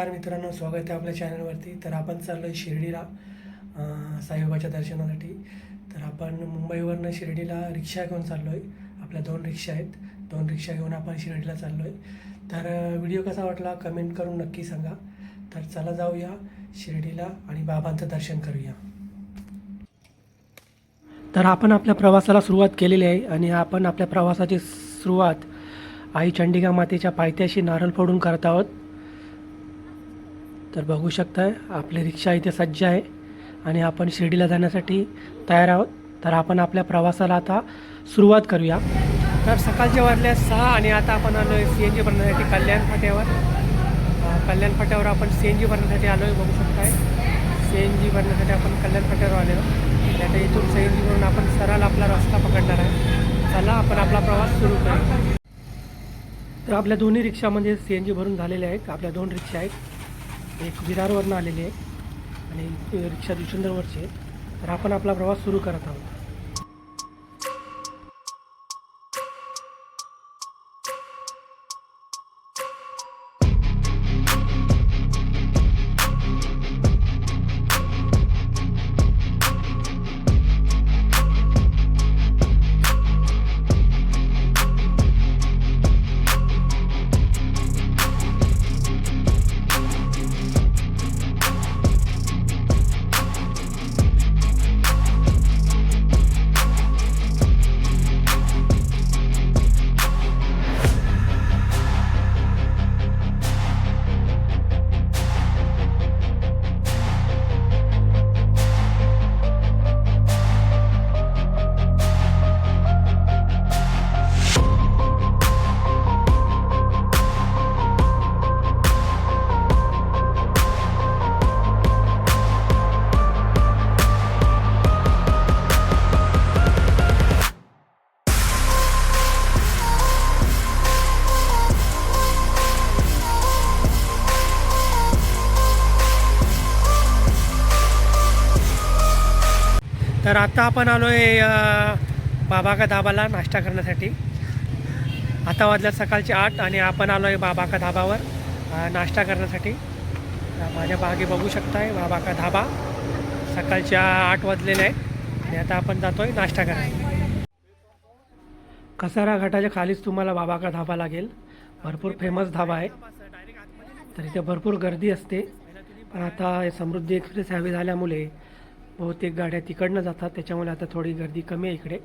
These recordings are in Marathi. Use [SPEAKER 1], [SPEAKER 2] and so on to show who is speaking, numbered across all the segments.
[SPEAKER 1] नमस्कार मित्रांनो स्वागत आहे आपल्या चॅनलवरती तर आपण चाललो आहे शिर्डीला साईबाबाच्या दर्शनासाठी. तर आपण मुंबईवरनं शिर्डीला रिक्षा घेऊन चाललो आहे आपल्या दोन रिक्षा आहेत. दोन रिक्षा घेऊन आपण शिर्डीला चाललो आहे तर व्हिडिओ कसा वाटला कमेंट करून नक्की सांगा. तर चला जाऊया शिर्डीला आणि बाबांचं दर्शन करूया. तर आपण आपल्या प्रवासाला सुरुवात केलेली आहे आणि आपण आपल्या प्रवासाची सुरुवात आई चंडिका मातेच्या पायथ्याशी नारळ फोडून करत आहोत. तर बघू शकताय आपली रिक्षा इथे सज्ज आहे आणि आपण शिर्डीला जाण्यासाठी तयार आहोत. तर आपण आपल्या प्रवासाला आता सुरुवात करूया. तर सकाळचे वाजले सहा आणि आता आपण आलो आहे सी एन जी भरण्यासाठी कल्याण फाट्यावर. कल्याण फाट्यावर आपण सी एन जी भरण्यासाठी आलो आहे बघू शकताय. सी एन जी भरण्यासाठी आपण कल्याण फाट्यावर आलो आता इथून सी एन जी भरून आपण सरळ आपला रस्ता पकडणार आहे. चला आपण आपला प्रवास सुरू करू तर आपल्या दोन्ही रिक्षामध्ये म्हणजे सी एन जी भरून झालेल्या आहेत. आपल्या दोन रिक्षा आहेत. म्हणजे एक विरारवरनं आलेले आहेत आणि रिक्षा दुसऱ्यांवरची तर आपण आपला प्रवास सुरू करत आहोत. तर आता आपण आलो आहे बाबा का धाबाला नाश्ता करण्यासाठी. आता वाजल्या सकाळचे आठ आणि आपण आलो आहे बाबा का धाबावर नाश्ता करण्यासाठी. माझ्या मागे बघू शकताय बाबा का धाबा. सकाळच्या आठ वाजलेले आहेत आणि आता आपण जातो आहे नाश्ता करायला. कसारा घाटाच्या खालीच तुम्हाला बाबा का धाबा लागेल. भरपूर फेमस धाबा आहे. तर इथे भरपूर गर्दी असते. पण आता समृद्धी एक्सप्रेस हॅवी झाल्यामुळे बहुतेक गाड्या तिकडनं जातात त्याच्यामुळे आता थोडी गर्दी कमी आहे इकडे.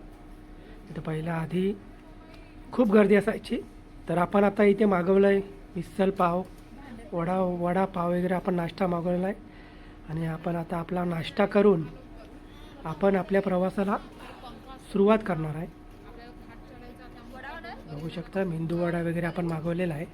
[SPEAKER 1] तिथं पहिल्या आधी खूप गर्दी असायची. तर आपण आता इथे मागवलं आहे मिसल पाव वडा वडापाव वगैरे आपण नाश्ता मागवलेला आहे आणि आपण आता आपला नाश्ता करून आपण आपल्या प्रवासाला सुरुवात करणार आहे. बघू शकता मेंदू वडा वगैरे आपण मागवलेला आहे.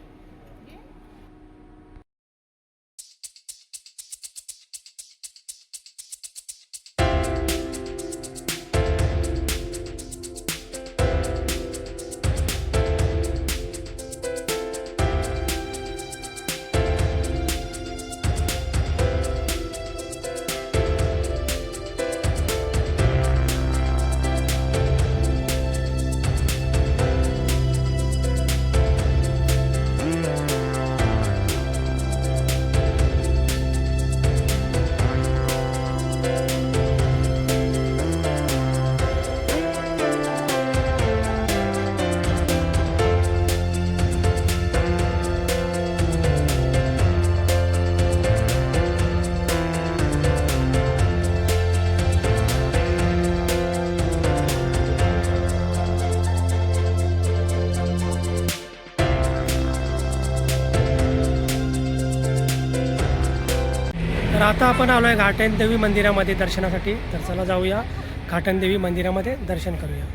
[SPEAKER 1] तर आता आपण आलो आहे घाटन देवी मंदिरामध्ये दर्शनासाठी. तर चला जाऊया घाटनदेवी मंदिरामध्ये दर्शन करूया.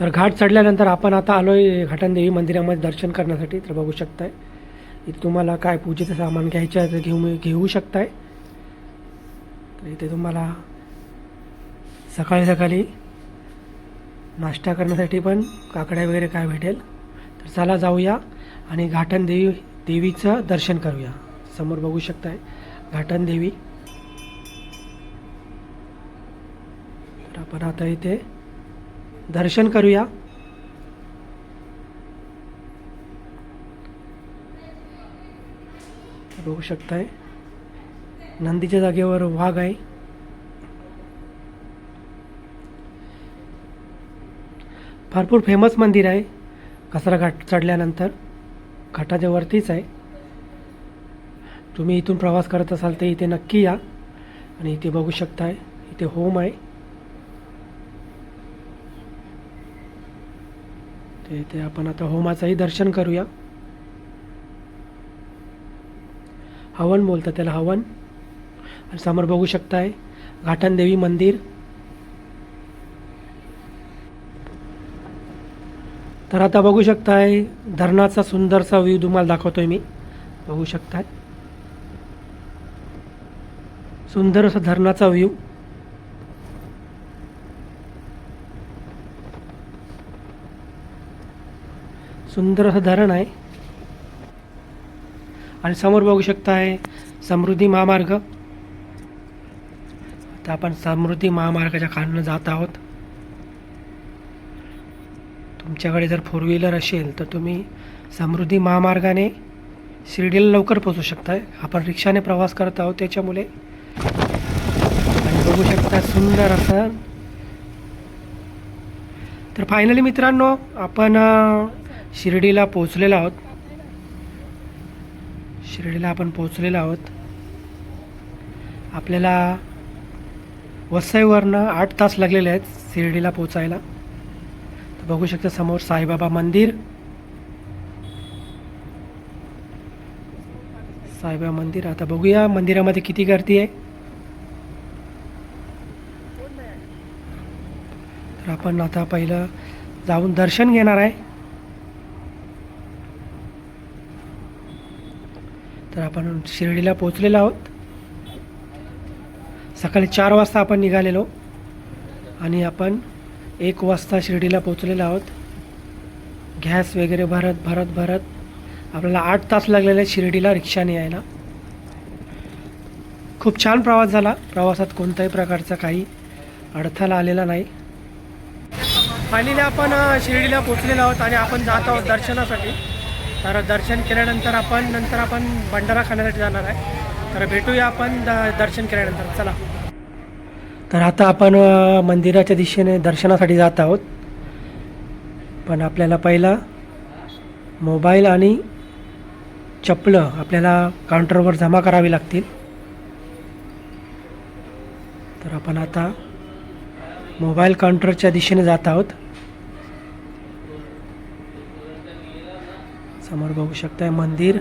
[SPEAKER 1] तर घाट चढल्यानंतर आपण आता आलो आहे घाटनदेवी मंदिरामध्ये दर्शन करण्यासाठी. तर बघू शकताय इथे तुम्हाला काय पूजेचं सामान घ्यायचं आहे तर घेऊ घेऊ शकताय. तर इथे तुम्हाला सकाळी सकाळी नाश्ता करण्यासाठी पण काकड्या वगैरे काय भेटेल. तर चला जाऊया आणि घाटन देवी देवीचं दर्शन करूया. समोर बघू शकताय. घाटन देवी. तर आपण आता इथे दर्शन करूया. बघू शकताय. नंदीच्या जागेवर वाघ आहे. भरपूर फेमस मंदिर आहे. कचरा घाट चढल्यानंतर. घाटाच्या वरतीच आहे. तुम्ही इथून प्रवास करत असाल तर इथे नक्की या आणि इथे बघू शकताय. इथे होम आहे. ते इथे आपण आता होमाचंही दर्शन करूया. हवन बोलतात त्याला हवन. आणि समोर बघू शकताय घाटनदेवी मंदिर. तर आता बघू शकताय धरणाचा सुंदरसा व्ह्यू तुम्हाला दाखवतोय मी. बघू शकताय. सुंदर असा धरणाचा व्ह्यू सुंदर असं धरण आहे. आणि समोर बघू शकता आहे समृद्धी महामार्ग. आता आपण समृद्धी महामार्गाच्या खालनं जात आहोत. तुमच्याकडे जर फोर व्हीलर असेल तर तुम्ही समृद्धी महामार्गाने शिर्डीला लवकर पोचू शकताय. आपण रिक्षाने प्रवास करत आहोत त्याच्यामुळे आणि बघू शकता सुंदर असं. तर फायनली मित्रांनो आपण शिर्डीला पोचलेलो आहोत. शिर्डीला आपण पोचलेलो आहोत. आपल्याला वसईवरनं आठ तास लागलेले आहेत शिर्डीला पोचायला तर बघू शकता समोर साईबाबा मंदिर. साईबाबा मंदिर आता बघूया मंदिरामध्ये किती गर्दी आहे. तर आपण आता पहिलं जाऊन दर्शन घेणार आहे. तर आपण शिर्डीला पोचलेलो आहोत. सकाळी चार वाजता आपण निघालेलो आणि आपण एक वाजता शिर्डीला पोचलेलो आहोत. गॅस वगैरे भरत भरत भरत. आपल्याला आठ तास लागलेले शिर्डीला रिक्षाने यायला. खूप छान प्रवास झाला. प्रवासात कोणत्याही प्रकारचा काही अडथळा आलेला नाही. फायनली आपण शिर्डीला पोचलेलो आहोत आणि आपण जात आहोत दर्शनासाठी. तर दर्शन केल्यानंतर आपण नंतर आपण भंडारा खाण्यासाठी जाणार आहे. तर भेटूया आपण द दर्शन केल्यानंतर. चला. तर आता आपण मंदिराच्या दिशेने दर्शनासाठी जात आहोत. पण आपल्याला पहिला मोबाईल आणि चपलं आपल्याला काउंटरवर जमा करावी लागतील. तर आपण आता मोबाईल काउंटरच्या दिशेने जात आहोत. समोर बघू शकताय मंदिर.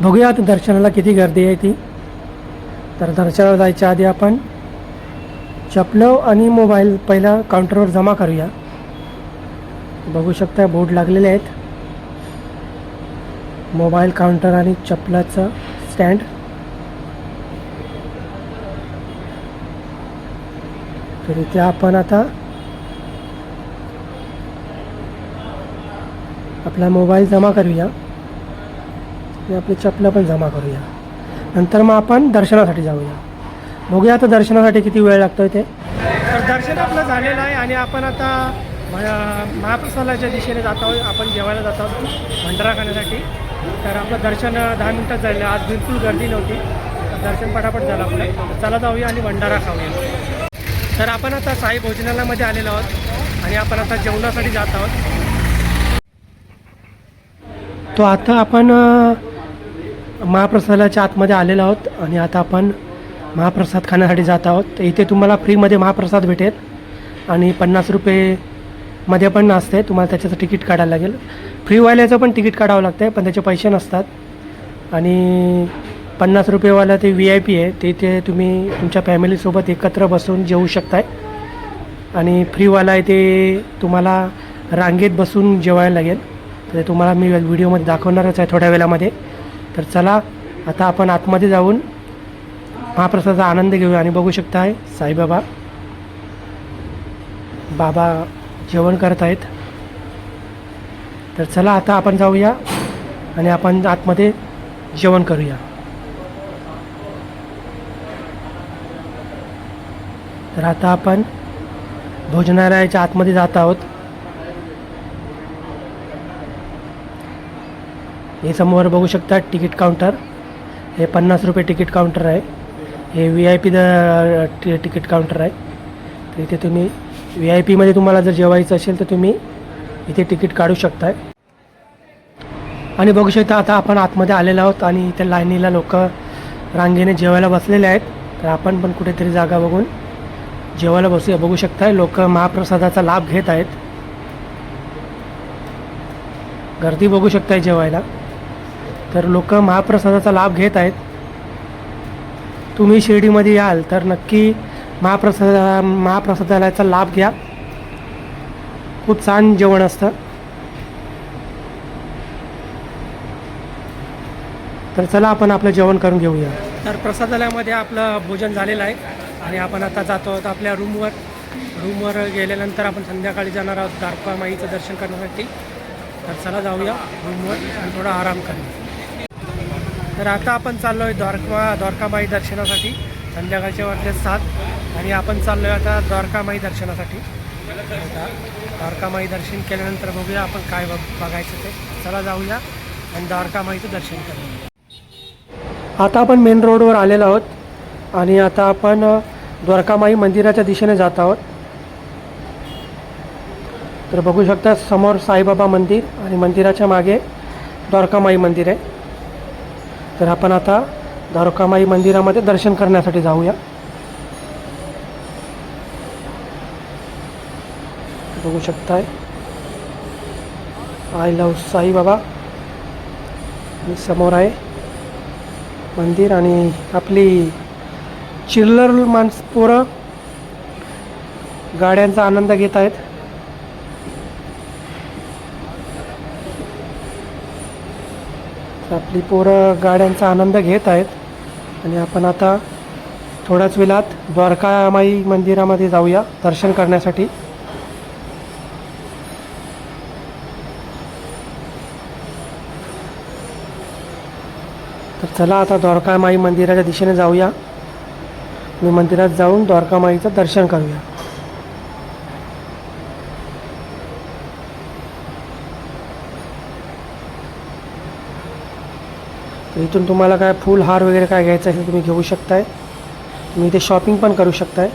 [SPEAKER 1] बघूया दर्शनाला किती गर्दी आहे ती. तर दर्शनाला जायच्या आधी आपण चपलं आणि मोबाईल पहिला काउंटरवर जमा करूया. बघू शकता बोर्ड लागलेले आहेत. मोबाईल काउंटर आणि चपलाचं स्टँड. तर इथे आपण आता आपला मोबाईल जमा करूया. आणि आपली चपलं पण जमा करूया. नंतर मग आपण दर्शनासाठी जाऊया. बघूया आता दर्शनासाठी किती वेळ लागतो ते. तर दर्शन आपलं झालेलं आहे आणि आपण आता महाप्रसादाच्या दिशेने जात आहोत. आपण जेवायला जात आहोत भंडारा खाण्यासाठी. तर आपलं दर्शन दहा मिनटात झालं. आज बिलकुल गर्दी नव्हती. दर्शन पटापट झालं आपलं. चला जाऊया आणि भंडारा खाऊया. तर आपण आता साई भोजनालयामध्ये आलेलो आहोत आणि आपण आता जेवणासाठी जात आहोत. तो आता आपण महाप्रसादाच्या आतमध्ये आलेलो आहोत आणि आता आपण महाप्रसाद खाण्यासाठी जात आहोत. तर इथे तुम्हाला फ्रीमध्ये महाप्रसाद भेटेल आणि पन्नास रुपयेमध्ये पण असते. तुम्हाला त्याच्याचं तिकीट काढायला लागेल. फ्रीवाल्याचं पण तिकीट काढावं लागतं पण त्याचे पैसे नसतात. आणि पन्नास रुपयेवाला ते व्ही आय पी आहे. ते ते तुम्ही तुमच्या फॅमिलीसोबत एकत्र बसून जेवू शकताय. आणि फ्रीवाला आहे ते तुम्हाला रांगेत बसून जेवायला लागेल. तर तुम्हाला मी व्हिडिओमध्ये दाखवणारच आहे थोड्या वेळामध्ये. तर चला आता आपण आतमध्ये जाऊन महाप्रसादाचा आनंद घेऊया आणि बघू शकताय साईबाबा बाबा जेवण करत आहेत तर चला आता आपण जाऊया आणि आपण आतमध्ये जेवण करूया. तर आता आपण भोजनालयाच्या आतमध्ये जात आहोत. हे समोर बघू शकता तिकीट काउंटर. हे पन्नास रुपये तिकीट काउंटर आहे. हे V I P the ticket counter आहे. तर इथे तुम्ही व्ही आय पीमध्ये तुम्हाला जर जेवायचं असेल तर तुम्ही इथे तिकीट काढू शकताय. आणि बघू शकता आता आपण आतमध्ये आलेलो आहोत आणि इथे लाईनीला लोक रांगेने जेवायला बसलेले आहेत. तर आपण पण कुठेतरी जागा बघून जेवायला बसूया. बघू शकताय लोक महाप्रसादाचा लाभ घेत आहेत. गर्दी बघू शकताय जेवायला. तर लोक महाप्रसादाचा लाभ घेत आहेत. तुम्ही शिर्डीमध्ये याल तर नक्की महाप्रसादा महाप्रसादालयाचा लाभ घ्या. खूप छान जेवण असतं. तर चला आपण आपलं जेवण करून घेऊया. तर प्रसादालयामध्ये आपलं भोजन झालेलं आहे आणि आपण आता जातो आहोत आपल्या रूमवर. रूमवर गेल्यानंतर आपण संध्याकाळी जाणार आहोत दारपा माईचं दर्शन करण्यासाठी. तर चला जाऊया रूमवर आणि थोडा आराम करूया. तर आता आपण चाललो आहे द्वारका द्वारकामाई दर्शनासाठी. संध्याकाळचे वाटले सात आणि आपण चाललो आहे आता द्वारकामाई दर्शनासाठी. आता द्वारकामाई दर्शन केल्यानंतर बघूया आपण काय बघ बघायचं ते. चला जाऊया आणि द्वारकामाईचं दर्शन करूया. आता आपण मेन रोडवर आलेलो आहोत आणि आता आपण द्वारकामाई मंदिराच्या दिशेने जात आहोत. तर बघू शकता समोर साईबाबा मंदिर आणि मंदिराच्या मागे द्वारकामाई मंदिर आहे. तर आपण आता द्वारकामाई मंदिरामध्ये दर्शन करण्यासाठी जाऊया. बघू शकताय. I love Saibaba. आणि समोर आहे. मंदिर आणि आपली चिल्लर माणस पोरं गाड्यांचा आनंद घेत आहेत. आपली पोरं गाड्यांचा आनंद घेत आहेत. आणि आपण आता थोड्याच वेळात द्वारकामाई मंदिरामध्ये जाऊया दर्शन करण्यासाठी. तर चला आता द्वारकामाई मंदिराच्या दिशेने जाऊया. मी मंदिरात जाऊन द्वारकामाईचं दर्शन करूया. तर इथून तुम्हाला काय फुल हार वगैरे काय घ्यायचं असेल तुम्ही घेऊ शकताय. तुम्ही इथे शॉपिंग पण करू शकताय.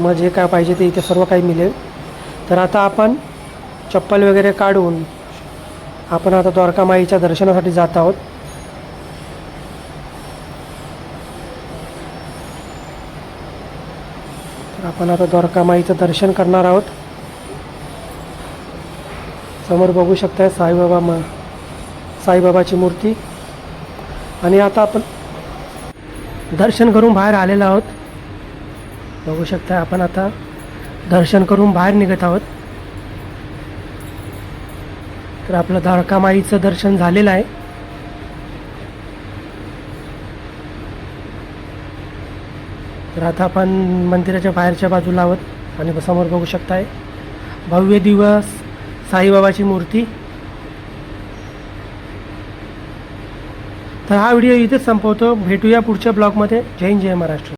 [SPEAKER 1] मग जे काय पाहिजे ते इथे सर्व काही मिळेल. तर आता आपण चप्पल वगैरे काढून आपण आता द्वारकामाईच्या दर्शनासाठी जात आहोत. आपण आता द्वारकामाईचं दर्शन करणार आहोत. समोर बघू शकताय साईबाबा म साईबाबाची मूर्ती. आणि आता आपण दर्शन करून बाहेर आलेलो आहोत. बघू शकता आपण आता दर्शन करून बाहेर निघत आहोत. तर आपलं द्वारकामाईचं दर्शन झालेलं आहे. तर आता आपण मंदिराच्या बाहेरच्या बाजूला आहोत. आणि समोर बघू शकताय भव्य दिवस साईबाबाची मूर्ती. तर हा व्हिडिओ इथेच संपवतो. भेटूया पुढच्या ब्लॉगमध्ये. जय हिंद जय महाराष्ट्र.